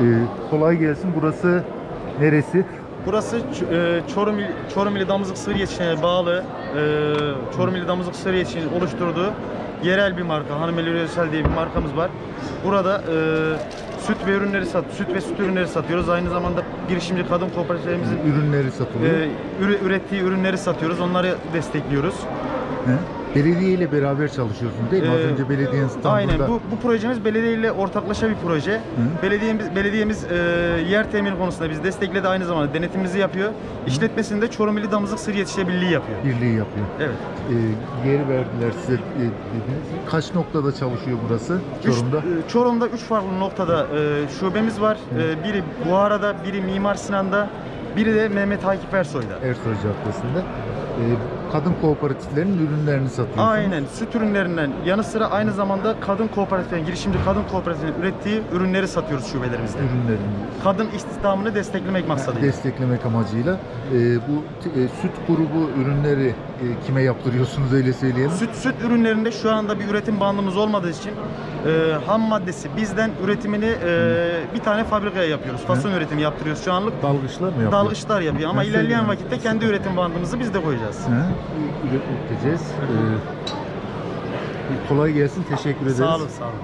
Ee, kolay gelsin. Burası neresi? Burası e, Çorum, Çorum İli Damızlık Sığır Yetişimine bağlı e, Çorum İli Damızlık Sığır Yetişiminin oluşturduğu yerel bir marka. Hanımeli Özel diye bir markamız var. Burada e, süt ve ürünleri sat, süt ve süt ürünleri satıyoruz. Aynı zamanda girişimci kadın kooperatifimizin Ürünleri satılıyor. e, üre- ürettiği ürünleri satıyoruz. Onları destekliyoruz. He? Belediye ile beraber çalışıyorsun değil mi? Az Ee, önce belediyenin İstanbul'da. Aynen bu, bu projemiz belediye ile ortaklaşa bir proje. Belediyemiz belediyemiz e, yer temini konusunda biz destekledi aynı zamanda denetimimizi yapıyor. İşletmesini de Çorum İli Damızlık Sır Yetişe Birliği yapıyor. Birliği yapıyor. Evet. Ee, yer verdiler size e, dediniz. Kaç noktada çalışıyor burası Üç- Çorum'da? e, Çorum'da üç farklı noktada e, şubemiz var. E, biri Buhara'da, biri Mimar Sinan'da, biri de Mehmet Akif Ersoy'da. Ersoy Caddesi'nde. Ee, kadın kooperatiflerinin ürünlerini satıyorsunuz. Aynen süt ürünlerinden yanı sıra aynı zamanda kadın kooperatifinin, girişimci kadın kooperatifinin ürettiği ürünleri satıyoruz şubelerimizde. Ürünlerini Kadın istihdamını desteklemek maksadıyla. desteklemek amacıyla. Ee, bu e, süt grubu ürünleri e, kime yaptırıyorsunuz öyle söyleyelim. Süt süt ürünlerinde şu anda bir üretim bandımız olmadığı için e, ham maddesi bizden üretimini e, bir tane fabrikaya yapıyoruz. Fason üretimi yaptırıyoruz şu anlık. Dalgıçlar mı yapıyor? Dalgıçlar yapıyor ama Ben ilerleyen vakitte kendi üretim bandımızı biz de koyacağız. He? Üreteceğiz. Ee, kolay gelsin. Teşekkür ederiz. Sağ olun, sağ olun.